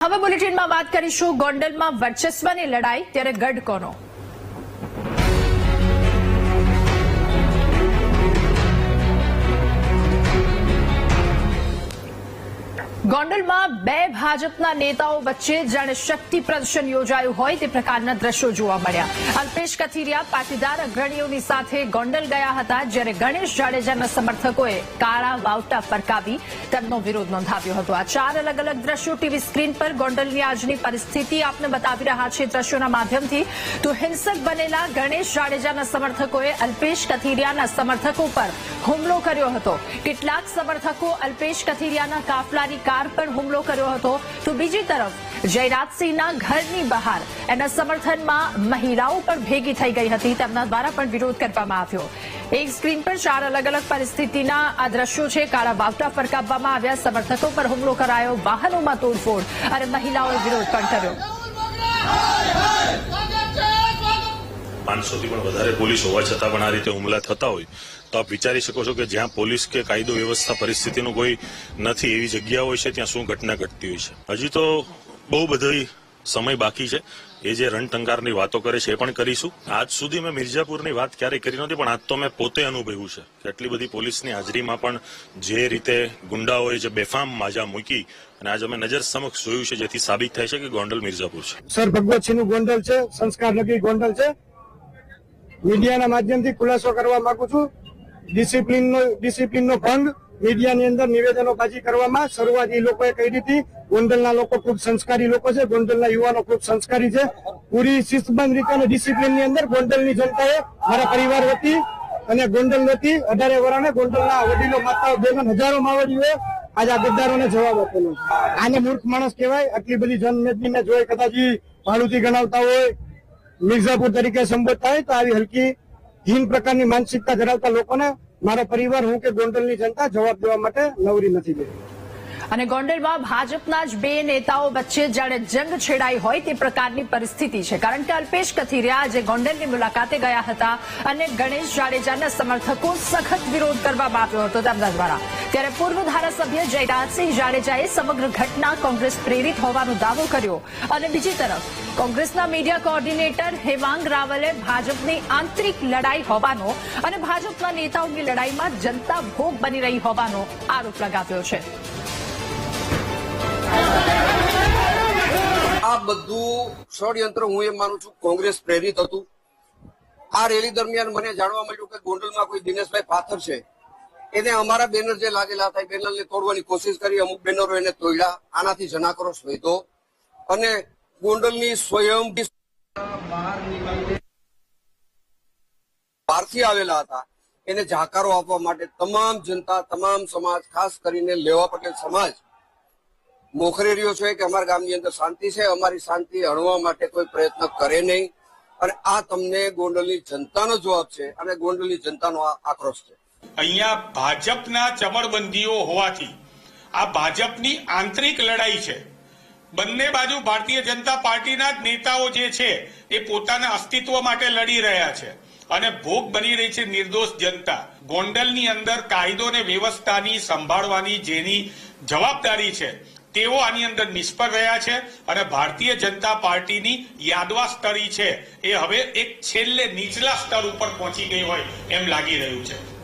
હવે બુલેટિનમાં વાત કરીશું ગોંડલમાં વર્ચસ્વની લડાઈ ત્યારે ગઢ કોનો? ગોંડલમાં બે ભાજપના નેતાઓ વચ્ચે જાણે શક્તિ પ્રદર્શન યોજાયું હોય તે પ્રકારના દ્રશ્યો જોવા મળ્યા. અલ્પેશ કથિરિયા પાટીદાર અગ્રણીઓની સાથે ગોંડલ ગયા હતા જ્યારે ગણેશ જાડેજાના સમર્થકોએ કાળા વાવટા ફરકાવી તેમનો વિરોધ નોંધાવ્યો હતો. આ ચાર અલગ અલગ દ્રશ્યો ટીવી સ્ક્રીન પર ગોંડલની આજની પરિસ્થિતિ આપને બતાવી રહ્યા છે દ્રશ્યોના માધ્યમથી. તો હિંસક બનેલા ગણેશ જાડેજાના સમર્થકોએ અલ્પેશ કથિરિયાના સમર્થકો પર હુમલો કર્યો હતો. કેટલાક સમર્થકો અલ્પેશ કથિરિયાના કાફલાની કાર પર હુમલો કર્યો હતો. તો બીજી તરફ, જયરાજસિંહના ઘરની બહાર એના સમર્થનમાં મહિલાઓ પણ ભેગી થઈ ગઈ હતી. તેમના દ્વારા પણ વિરોધ કરવામાં આવ્યો. એક સ્ક્રીન પર ચાર અલગ અલગ પરિસ્થિતિના આ દ્રશ્યો છે. કાળા બાવટા ફરકાવવામાં આવ્યા. સમર્થકો પર હુમલો કરાયો. વાહનોમાં તોડફોડ અને મહિલાઓએ વિરોધ પણ કર્યો. પાંચસો થી પણ વધારે પોલીસ હોવા છતાં પણ આ રીતે હુમલા થતા હોય, તો આપ વિચારી શકો છો કે જ્યાં પોલીસ કે કાયદો વ્યવસ્થા પરિસ્થિતિનું કોઈ નથી, એવી જગ્યા હોય છે ત્યાં શું ઘટના ઘટતી હોય છે. હજી તો બહુ બધી સમય બાકી છે. એ જે રણટંકારની વાતો કરે છે એ પણ કરીશું. આજ સુધી મેં મિર્જાપુરની વાત ક્યારેય કરી નહોતી, પણ આજ તો મેં પોતે અનુભવ્યું છે કે આટલી બધી પોલીસની હાજરીમાં પણ જે રીતે ગુંડાઓએ જે બેફામ માજા મૂકી, અને આજે અમે નજર સમક્ષ જોયું છે, જેથી સાબિત થાય છે કે ગોંડલ મિર્જાપુર છે. સર, ભગવતસિંહનું ગોંડલ છે, સંસ્કાર નગરી ગોંડલ છે. મીડિયાના માધ્યમથી ખુલાસો કરવા માંગુ છું. ડિસિપ્લિનનો ડિસિપ્લિનનો ભંગ મીડિયાની અંદર નિવેદનોબાજી કરવામાં શરૂઆત એ લોકોએ કરી હતી ગોંડલના લોકો ખૂબ સંસ્કારી લોકો છે. ગોંડલના યુવાનો ખૂબ સંસ્કારી છે. પૂરી શિસ્તબંધ રીતે અને ડિસિપ્લિનની અંદર ગોંડલની જનતાએ મારા પરિવાર વતી અને ગોંડલ વતી અઢારે વરાને ગોંડલના વડીલો, માતાઓ, બહેનો, હજારો માવડીઓએ આજે આ ગદ્દારોને જવાબ આપેલો આને મૂર્ખ માણસ કહેવાય. આટલી બધી જનમેદનીને જોઈ કદાચ ભાડુતી ગણાવતા હોય. મિર્ઝાપુર તરીકે સંબોધતા હોય તો આવી હલકી હીન પ્રકારની માનસિકતા ધરાવતા લોકોને મારો પરિવાર હું કે ગોંડલની જનતા જવાબ દેવા માટે નવરી નથી બેઠી અને ગોંડલમાં ભાજપના જ બે નેતાઓ વચ્ચે જાણે જંગ છેડાઈ હોય તે પ્રકારની પરિસ્થિતિ છે. કારણ કે અલ્પેશ કથિરિયા આજે ગોંડલની મુલાકાતે ગયા હતા અને ગણેશ જાડેજાના સમર્થકો સખત વિરોધ કરવામાં આવ્યો હતો તેમના દ્વારા. ત્યારે પૂર્વ ધારાસભ્ય જયરાજસિંહ જાડેજાએ સમગ્ર ઘટના કોંગ્રેસ પ્રેરિત હોવાનો દાવો કર્યો. અને બીજી તરફ, કોંગ્રેસના મીડિયા કોઓર્ડિનેટર હેમાંગ રાવલે ભાજપની આંતરિક લડાઈ હોવાનો અને ભાજપના નેતાઓની લડાઈમાં જનતા ભોગ બની રહી હોવાનો આરોપ લગાવ્યો છે. આ બધું ષડયંત્ર હું એમ માનું છું, કોંગ્રેસ પ્રેરિત હતું. આ રેલી દરમિયાન મને જાણવા મળ્યું કે ગોંડલમાં કોઈ દિનેશભાઈ પાથર છે. એને અમારા બેનર જે લાગેલા હતા, એ બેનરને તોડવાની કોશિશ કરી, અમુક બેનરો એને તોડ્યા. આનાથી જનાક્રોશ વધ્યો અને ગોંડલની સ્વયં બહારથી આવેલા હતા. એને જાકારો આપવા માટે તમામ જનતા, તમામ સમાજ, ખાસ કરીને લેવા પટેલ સમાજ મોખરે રહ્યો છે કે અમારા ગામની અંદર શાંતિ છે, અમારી શાંતિ હણવા માટે કોઈ પ્રયત્ન કરે નહીં. અને આ તમને ગોંડલની જનતાનો જવાબ છે અને ગોંડલની જનતાનો આક્રોશ છે. અહીંયા ભાજપના ચમરબંધીઓ હોવાથી આ ભાજપની આંતરિક લડાઈ છે. બંને બાજુ ભારતીય જનતા પાર્ટીના જ નેતાઓ જે છે એ પોતાના અસ્તિત્વ માટે લડી રહ્યા છે અને ભોગ બની રહી છે નિર્દોષ જનતા. ગોંડલની અંદર કાયદો અને વ્યવસ્થાની સંભાળવાની જેની જવાબદારી છે તેઓ આની અંદર નિષ્ફળ રહ્યા છે અને ભારતીય જનતા પાર્ટીની યાદવા સ્તરી છે. એ હવે એક છેલ્લે નીચલા સ્તર ઉપર પહોંચી ગઈ હોય એમ લાગી રહ્યું છે.